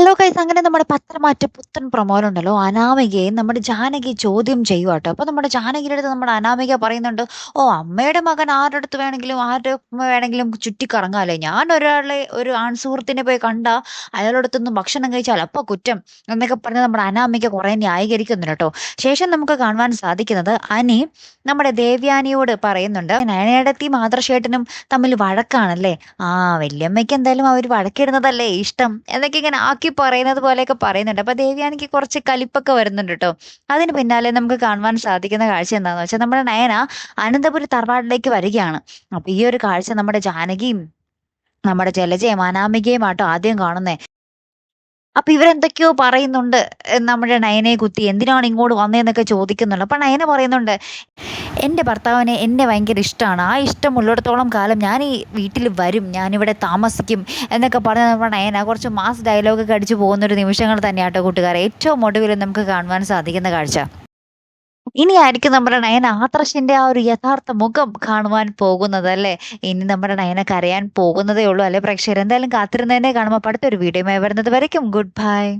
Hello കൈസ് അങ്ങനെ നമ്മുടെ പത്രമാറ്റ പുത്തൻ പ്രൊമോയിലുണ്ടല്ലോ അനാമികയെ നമ്മുടെ ജാനകി ചോദ്യം ചെയ്യുക കേട്ടോ അപ്പോൾ നമ്മുടെ ജാനകിയുടെ അടുത്ത് നമ്മുടെ അനാമിക പറയുന്നുണ്ട് ഓ അമ്മയുടെ മകൻ ആരുടെ അടുത്ത് വേണമെങ്കിലും ആരുടെ വേണമെങ്കിലും ചുറ്റിക്കറങ്ങാല്ലേ ഞാൻ ഒരാളെ ഒരു ആൺസുഹൃത്തിനെ പോയി കണ്ട അയാളടുത്തൊന്നും ഭക്ഷണം കഴിച്ചാൽ അപ്പോൾ കുറ്റം എന്നൊക്കെ പറഞ്ഞ് നമ്മുടെ അനാമിക കുറേ ന്യായീകരിക്കുന്നുണ്ട് കേട്ടോ ശേഷം നമുക്ക് കാണുവാൻ സാധിക്കുന്നത് അനി നമ്മുടെ ദേവ്യാനിയോട് പറയുന്നുണ്ട് നയനേടത്തി മാതൃശേട്ടനും തമ്മിൽ വഴക്കാണല്ലേ? ആ വല്യമ്മയ്ക്ക് എന്തായാലും അവർ വഴക്കിടുന്നതല്ലേ ഇഷ്ടം എന്നൊക്കെ ഇങ്ങനെ ആക്കി പറയുന്നത് പോലെയൊക്കെ പറയുന്നുണ്ട്. അപ്പൊ ദേവ്യാനിക്ക് കുറച്ച് കലിപ്പൊക്കെ വരുന്നുണ്ട് കേട്ടോ അതിന് പിന്നാലെ നമുക്ക് കാണുവാൻ സാധിക്കുന്ന കാഴ്ച എന്താണെന്ന് വെച്ചാൽ നമ്മുടെ നയന അനന്തപുരി തറവാട്ടിലേക്ക് വരികയാണ്. അപ്പൊ ഈ ഒരു കാഴ്ച നമ്മുടെ ജാനകിയും നമ്മുടെ ജലജയും അനാമികയും ആട്ടോ ആദ്യം കാണുന്നേ. അപ്പൊ ഇവരെന്തൊക്കെയോ പറയുന്നുണ്ട്. നമ്മുടെ നയനയെ കുത്തി എന്തിനാണ് ഇങ്ങോട്ട് വന്നതെന്നൊക്കെ ചോദിക്കുന്നുണ്ട്. അപ്പൊ നയന പറയുന്നുണ്ട് എന്റെ ഭർത്താവിനെ എന്നെ ഭയങ്കര ഇഷ്ടമാണ്. ആ ഇഷ്ടമുള്ളിടത്തോളം കാലം ഞാൻ ഈ വീട്ടിൽ വരും. ഞാനിവിടെ താമസിക്കും എന്നൊക്കെ പറഞ്ഞ് നമ്മുടെ നയന കുറച്ച് മാസ് ഡയലോഗൊക്കെ അടിച്ചു പോകുന്നൊരു നിമിഷങ്ങൾ തന്നെയാട്ടോ കൂട്ടുകാരെ. ഏറ്റവും ഒടുവിൽ നമുക്ക് കാണുവാൻ സാധിക്കുന്ന കാഴ്ച. ഇനിയായിരിക്കും നമ്മുടെ നയന ആത്രശിന്റെ ആ ഒരു യഥാർത്ഥ മുഖം കാണുവാൻ പോകുന്നത് അല്ലേ? ഇനി നമ്മുടെ നയന കരയാൻ പോകുന്നതേ ഉള്ളൂ അല്ലെ പ്രേക്ഷകർ? എന്തായാലും കാത്തിരുന്നതിനെ കാണുമ്പോൾ അടുത്തൊരു വീഡിയോ വരുന്നത് വരയ്ക്കും. Good bye